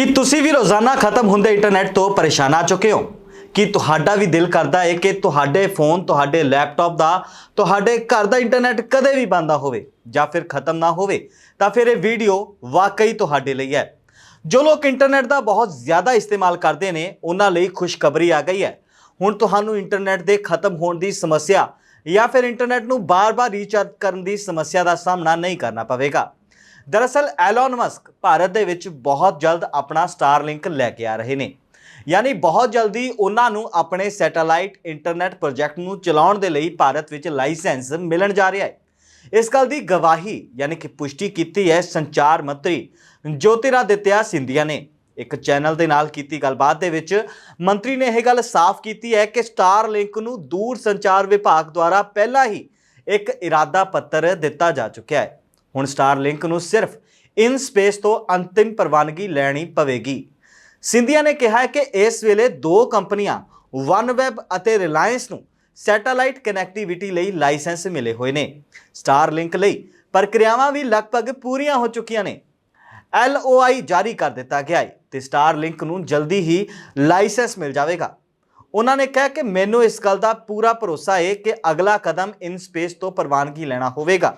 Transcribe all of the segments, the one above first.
ਕੀ ਤੁਸੀਂ ਵੀ ਰੋਜ਼ਾਨਾ ਖਤਮ ਹੁੰਦੇ ਇੰਟਰਨੈਟ ਤੋਂ ਪਰੇਸ਼ਾਨ ਆ ਚੁੱਕੇ ਹੋ? ਕੀ ਤੁਹਾਡਾ ਵੀ ਦਿਲ ਕਰਦਾ ਹੈ ਕਿ ਤੁਹਾਡੇ ਫੋਨ ਤੁਹਾਡੇ ਲੈਪਟਾਪ ਦਾ, ਤੁਹਾਡੇ ਘਰ ਦਾ ਇੰਟਰਨੈਟ ਕਦੇ ਵੀ ਬੰਦ ਹੋਵੇ ਜਾਂ ਫਿਰ ਖਤਮ ਨਾ ਹੋਵੇ? ਤਾਂ ਫਿਰ ਇਹ ਵੀਡੀਓ ਵਾਕਈ ਤੁਹਾਡੇ ਲਈ ਹੈ। ਜੋ ਲੋਕ ਇੰਟਰਨੈਟ ਦਾ ਬਹੁਤ ਜ਼ਿਆਦਾ ਇਸਤੇਮਾਲ ਕਰਦੇ ਨੇ, ਉਹਨਾਂ ਲਈ ਖੁਸ਼ਖਬਰੀ ਆ ਗਈ ਹੈ। ਹੁਣ ਤੁਹਾਨੂੰ ਇੰਟਰਨੈਟ ਦੇ ਖਤਮ ਹੋਣ ਦੀ ਸਮੱਸਿਆ ਜਾਂ ਫਿਰ ਇੰਟਰਨੈਟ ਨੂੰ ਬਾਰ-ਬਾਰ ਰੀਚਾਰਜ ਕਰਨ ਦੀ ਸਮੱਸਿਆ ਦਾ ਸਾਹਮਣਾ ਨਹੀਂ ਕਰਨਾ ਪਵੇਗਾ। ਦਰਅਸਲ ਐਲਨ ਮਸਕ ਭਾਰਤ ਦੇ ਵਿੱਚ ਬਹੁਤ ਜਲਦ ਆਪਣਾ ਸਟਾਰਲਿੰਕ ਲੈ ਕੇ ਆ ਰਹੇ ਨੇ। ਯਾਨੀ ਬਹੁਤ ਜਲਦੀ ਉਹਨਾਂ ਨੂੰ ਆਪਣੇ ਸੈਟੇਲਾਈਟ ਇੰਟਰਨੈਟ ਪ੍ਰੋਜੈਕਟ ਨੂੰ ਚਲਾਉਣ ਦੇ ਲਈ ਭਾਰਤ ਵਿੱਚ ਲਾਇਸੈਂਸ ਮਿਲਣ ਜਾ ਰਿਹਾ ਹੈ। ਇਸ ਗੱਲ ਦੀ ਗਵਾਹੀ, ਯਾਨੀ ਕਿ ਪੁਸ਼ਟੀ ਕੀਤੀ ਹੈ ਸੰਚਾਰ ਮੰਤਰੀ ਜੋਤਿਰਾਦਿੱਤਿਆ ਸਿੰਧੀਆ ਨੇ। ਇੱਕ ਚੈਨਲ ਦੇ ਨਾਲ ਕੀਤੀ ਗੱਲਬਾਤ ਦੇ ਵਿੱਚ ਮੰਤਰੀ ਨੇ ਇਹ ਗੱਲ ਸਾਫ਼ ਕੀਤੀ ਹੈ ਕਿ ਸਟਾਰ ਲਿੰਕ ਨੂੰ ਦੂਰ ਸੰਚਾਰ ਵਿਭਾਗ ਦੁਆਰਾ ਪਹਿਲਾਂ ਹੀ ਇੱਕ ਇਰਾਦਾ ਪੱਤਰ ਦਿੱਤਾ ਜਾ ਚੁੱਕਿਆ ਹੈ। ਹੁਣ ਸਟਾਰਲਿੰਕ ਨੂੰ ਸਿਰਫ ਇਨ ਸਪੇਸ ਤੋਂ ਅੰਤਿਮ ਪ੍ਰਵਾਨਗੀ ਲੈਣੀ ਪਵੇਗੀ। ਸਿੰਧੀਆ ਨੇ ਕਿਹਾ ਹੈ ਕਿ ਇਸ ਵੇਲੇ ਦੋ ਕੰਪਨੀਆਂ ਵਨਵੈਬ ਅਤੇ ਰਿਲਾਇੰਸ ਨੂੰ ਸੈਟੇਲਾਈਟ ਕਨੈਕਟੀਵਿਟੀ ਲਈ ਲਾਇਸੈਂਸ ਮਿਲੇ ਹੋਏ ਨੇ। ਸਟਾਰਲਿੰਕ ਲਈ ਪ੍ਰਕਿਰਿਆਵਾਂ ਵੀ ਲਗਭਗ ਪੂਰੀਆਂ ਹੋ ਚੁੱਕੀਆਂ ਨੇ। LOI ਜਾਰੀ ਕਰ ਦਿੱਤਾ ਗਿਆ ਹੈ ਤੇ ਸਟਾਰਲਿੰਕ ਨੂੰ ਜਲਦੀ ਹੀ ਲਾਇਸੈਂਸ ਮਿਲ ਜਾਵੇਗਾ। ਉਹਨਾਂ ਨੇ ਕਿਹਾ ਕਿ ਮੈਨੂੰ ਇਸ ਗੱਲ ਦਾ ਪੂਰਾ ਭਰੋਸਾ ਹੈ ਕਿ ਅਗਲਾ ਕਦਮ ਇਨ ਸਪੇਸ ਤੋਂ ਪ੍ਰਵਾਨਗੀ ਲੈਣਾ ਹੋਵੇਗਾ।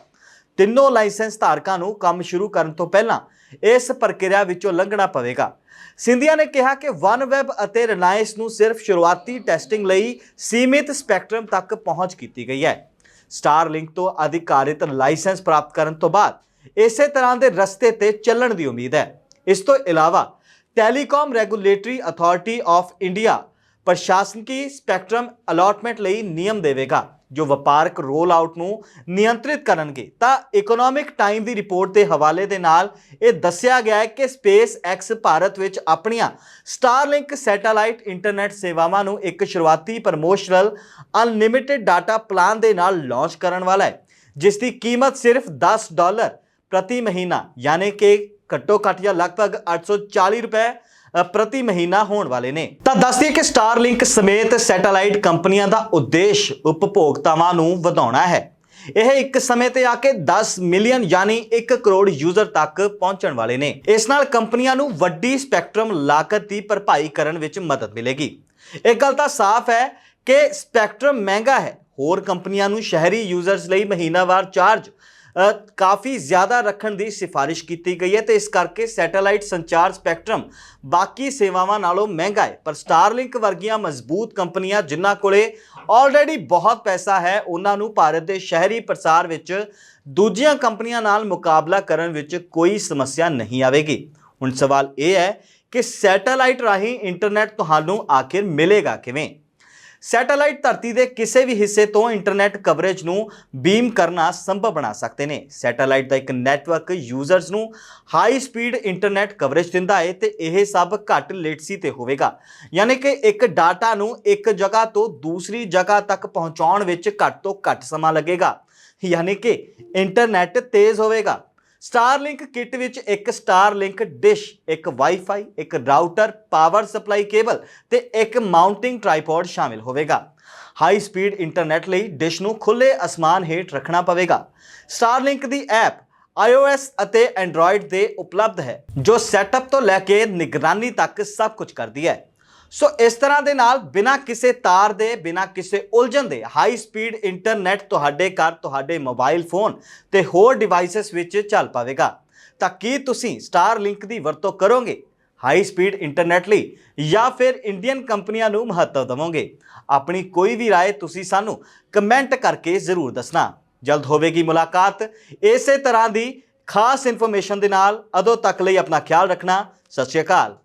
ਤਿੰਨੋਂ ਲਾਇਸੈਂਸ ਧਾਰਕਾਂ ਨੂੰ ਕੰਮ ਸ਼ੁਰੂ ਕਰਨ ਤੋਂ ਪਹਿਲਾਂ ਇਸ ਪ੍ਰਕਿਰਿਆ ਵਿੱਚੋਂ ਲੰਘਣਾ ਪਵੇਗਾ। ਸਿੰਧੀਆ ਨੇ ਕਿਹਾ ਕਿ ਵਨਵੈਬ ਅਤੇ ਰਿਲਾਇੰਸ ਨੂੰ ਸਿਰਫ ਸ਼ੁਰੂਆਤੀ ਟੈਸਟਿੰਗ ਲਈ ਸੀਮਿਤ ਸਪੈਕਟਰਮ ਤੱਕ ਪਹੁੰਚ ਕੀਤੀ ਗਈ ਹੈ। ਸਟਾਰਲਿੰਕ ਤੋਂ ਅਧਿਕਾਰਿਤ ਲਾਇਸੈਂਸ ਪ੍ਰਾਪਤ ਕਰਨ ਤੋਂ ਬਾਅਦ ਇਸੇ ਤਰ੍ਹਾਂ ਦੇ ਰਸਤੇ ਤੇ ਚੱਲਣ ਦੀ ਉਮੀਦ ਹੈ। ਇਸ ਤੋਂ ਇਲਾਵਾ telecom regulatory authority of India ਪ੍ਰਸ਼ਾਸਨਿਕੀ spectrum allotment ਲਈ ਨਿਯਮ ਦੇਵੇਗਾ। ਜੋ ਵਪਾਰਕ ਰੋਲ ਆਊਟ ਨੂੰ ਨਿਯੰਤਰਿਤ ਕਰਨਗੇ, ਤਾਂ ਇਕਨੋਮਿਕ ਟਾਈਮ ਦੀ ਰਿਪੋਰਟ ਦੇ ਹਵਾਲੇ ਦੇ ਨਾਲ ਇਹ ਦੱਸਿਆ ਗਿਆ ਹੈ ਕਿ ਸਪੇਸ ਐਕਸ ਭਾਰਤ ਵਿੱਚ ਆਪਣੀਆਂ ਸਟਾਰਲਿੰਕ ਸੈਟੇਲਾਈਟ ਇੰਟਰਨੈਟ ਸੇਵਾਵਾਂ ਨੂੰ ਇੱਕ ਸ਼ੁਰੂਆਤੀ ਪ੍ਰਮੋਸ਼ਨਲ ਅਨਲਿਮਿਟਿਡ ਡਾਟਾ ਪਲਾਨ ਦੇ ਨਾਲ ਲਾਂਚ ਕਰਨ ਵਾਲਾ ਹੈ, ਜਿਸ ਦੀ ਕੀਮਤ ਸਿਰਫ 10 ਡਾਲਰ ਪ੍ਰਤੀ ਮਹੀਨਾ, ਯਾਨੀ ਕਿ ਘੱਟੋ ਘੱਟ ਜਾਂ ਲਗਭਗ 840 ਰੁਪਏ ਪ੍ਰਤੀ ਮਹੀਨਾ ਹੋਣ ਵਾਲੇ ਨੇ। ਤਾਂ ਦੱਸ ਦਈਏ ਕਿ ਸਟਾਰਲਿੰਕ ਸਮੇਤ ਸੈਟੇਲਾਈਟ ਕੰਪਨੀਆਂ ਦਾ ਉਦੇਸ਼ ਉਪਭੋਗਤਾਵਾਂ ਨੂੰ ਵਧਾਉਣਾ ਹੈ। ਇਹ ਇੱਕ ਸਮੇਂ ਤੇ ਆ ਕੇ 10 ਮਿਲੀਅਨ ਯਾਨੀ 1 ਕਰੋੜ ਯੂਜ਼ਰ ਤੱਕ ਪਹੁੰਚਣ ਵਾਲੇ ਨੇ। ਇਸ ਨਾਲ ਕੰਪਨੀਆਂ ਨੂੰ ਵੱਡੀ ਸਪੈਕਟਰਮ ਲਾਗਤ ਦੀ ਭਰਪਾਈ ਕਰਨ ਵਿੱਚ ਮਦਦ ਮਿਲੇਗੀ। ਇੱਕ ਗੱਲ ਤਾਂ ਸਾਫ਼ ਹੈ ਕਿ ਸਪੈਕਟਰਮ ਮਹਿੰਗਾ ਹੈ। ਹੋਰ ਕੰਪਨੀਆਂ ਨੂੰ ਸ਼ਹਿਰੀ ਯੂਜ਼ਰਸ ਲਈ ਮਹੀਨਾਵਾਰ ਚਾਰਜ ਕਾਫੀ ਜ਼ਿਆਦਾ ਰੱਖਣ ਦੀ ਸਿਫਾਰਿਸ਼ ਕੀਤੀ ਗਈ ਹੈ ਤੇ ਇਸ ਕਰਕੇ ਸੈਟੇਲਾਈਟ ਸੰਚਾਰ ਸਪੈਕਟਰਮ ਬਾਕੀ ਸੇਵਾਵਾਂ ਨਾਲੋਂ ਮਹਿੰਗਾ ਹੈ। ਪਰ ਸਟਾਰਲਿੰਕ ਵਰਗੀਆਂ ਮਜ਼ਬੂਤ ਕੰਪਨੀਆਂ ਜਿਨ੍ਹਾਂ ਕੋਲੇ ਆਲਰੇਡੀ ਬਹੁਤ ਪੈਸਾ ਹੈ, ਉਹਨਾਂ ਨੂੰ ਭਾਰਤ ਦੇ ਸ਼ਹਿਰੀ ਪ੍ਰਸਾਰ ਵਿੱਚ ਦੂਜੀਆਂ ਕੰਪਨੀਆਂ ਨਾਲ ਮੁਕਾਬਲਾ ਕਰਨ ਵਿੱਚ ਕੋਈ ਸਮੱਸਿਆ ਨਹੀਂ ਆਵੇਗੀ। ਹੁਣ ਸਵਾਲ ਇਹ ਹੈ ਕਿ ਸੈਟੇਲਾਈਟ ਰਾਹੀਂ ਇੰਟਰਨੈਟ ਤੁਹਾਨੂੰ ਆਖਿਰ ਮਿਲੇਗਾ ਕਿਵੇਂ? ਸੈਟੇਲਾਈਟ ਧਰਤੀ ਦੇ ਕਿਸੇ ਵੀ ਹਿੱਸੇ ਤੋਂ ਇੰਟਰਨੈਟ ਕਵਰੇਜ ਨੂੰ ਬੀਮ ਕਰਨਾ ਸੰਭਵ ਬਣਾ ਸਕਦੇ ਨੇ। ਸੈਟੇਲਾਈਟ ਦਾ ਇੱਕ ਨੈਟਵਰਕ ਯੂਜ਼ਰਸ ਨੂੰ ਹਾਈ ਸਪੀਡ ਇੰਟਰਨੈਟ ਕਵਰੇਜ ਦਿੰਦਾ ਹੈ ਤੇ ਇਹ ਸਭ ਘੱਟ ਲੇਟਸੀ ਤੇ ਹੋਵੇਗਾ। ਯਾਨੀ ਕਿ ਇੱਕ ਡਾਟਾ ਨੂੰ ਇੱਕ ਜਗ੍ਹਾ ਤੋਂ ਦੂਸਰੀ ਜਗ੍ਹਾ ਤੱਕ ਪਹੁੰਚਾਉਣ ਵਿੱਚ ਘੱਟ ਤੋਂ ਘੱਟ ਸਮਾਂ ਲੱਗੇਗਾ। ਯਾਨੀ ਕਿ ਇੰਟਰਨੈਟ ਤੇਜ਼ ਹੋਵੇਗਾ। ਸਟਾਰਲਿੰਕ ਕਿੱਟ ਵਿੱਚ ਇੱਕ ਸਟਾਰਲਿੰਕ ਡਿਸ਼ ਇੱਕ ਵਾਈਫਾਈ ਇੱਕ ਰਾਊਟਰ ਪਾਵਰ ਸਪਲਾਈ ਕੇਬਲ ਤੇ ਇੱਕ ਮਾਊਂਟਿੰਗ ਟ੍ਰਾਈਪੋਡ ਸ਼ਾਮਿਲ ਹੋਵੇਗਾ। ਹਾਈ ਸਪੀਡ ਇੰਟਰਨੈਟ ਲਈ ਡਿਸ਼ ਨੂੰ ਖੁੱਲੇ ਅਸਮਾਨ ਹੇਠ ਰੱਖਣਾ ਪਵੇਗਾ। ਸਟਾਰਲਿੰਕ ਦੀ ਐਪ iOS ਅਤੇ Android ਦੇ ਉਪਲਬਧ ਹੈ, ਜੋ ਸੈਟਅਪ ਤੋਂ ਲੈ ਕੇ ਨਿਗਰਾਨੀ ਤੱਕ ਸਭ ਕੁਝ ਕਰਦੀ ਹੈ। ਸੋ ਇਸ ਤਰ੍ਹਾਂ ਦੇ ਨਾਲ ਬਿਨਾਂ ਕਿਸੇ ਤਾਰ ਦੇ ਬਿਨਾਂ ਕਿਸੇ ਉਲਝਣ ਦੇ ਹਾਈ ਸਪੀਡ ਇੰਟਰਨੈਟ ਤੁਹਾਡੇ ਘਰ ਤੁਹਾਡੇ ਮੋਬਾਈਲ ਫੋਨ ਤੇ ਹੋਰ ਡਿਵਾਈਸਸ ਵਿੱਚ ਚੱਲ ਪਾਵੇਗਾ ਤਾਂ ਕੀ ਤੁਸੀਂ ਸਟਾਰਲਿੰਕ ਦੀ ਵਰਤੋਂ ਕਰੋਗੇ ਹਾਈ ਸਪੀਡ ਇੰਟਰਨੈਟ ਲਈ ਜਾਂ ਫਿਰ ਇੰਡੀਅਨ ਕੰਪਨੀਆਂ ਨੂੰ ਮਹੱਤਵ ਦੇਵੋਗੇ ਆਪਣੀ ਕੋਈ ਵੀ رائے ਤੁਸੀਂ ਸਾਨੂੰ ਕਮੈਂਟ ਕਰਕੇ ਜ਼ਰੂਰ ਦੱਸਣਾ ਜਲਦ ਹੋਵੇਗੀ ਮੁਲਾਕਾਤ ਇਸੇ ਤਰ੍ਹਾਂ ਦੀ ਖਾਸ ਇਨਫੋਰਮੇਸ਼ਨ ਦੇ ਨਾਲ ਅਦੋਂ ਤੱਕ ਲਈ ਆਪਣਾ ਖਿਆਲ ਰੱਖਣਾ ਸਤਿ ਸ਼੍ਰੀ ਅਕਾਲ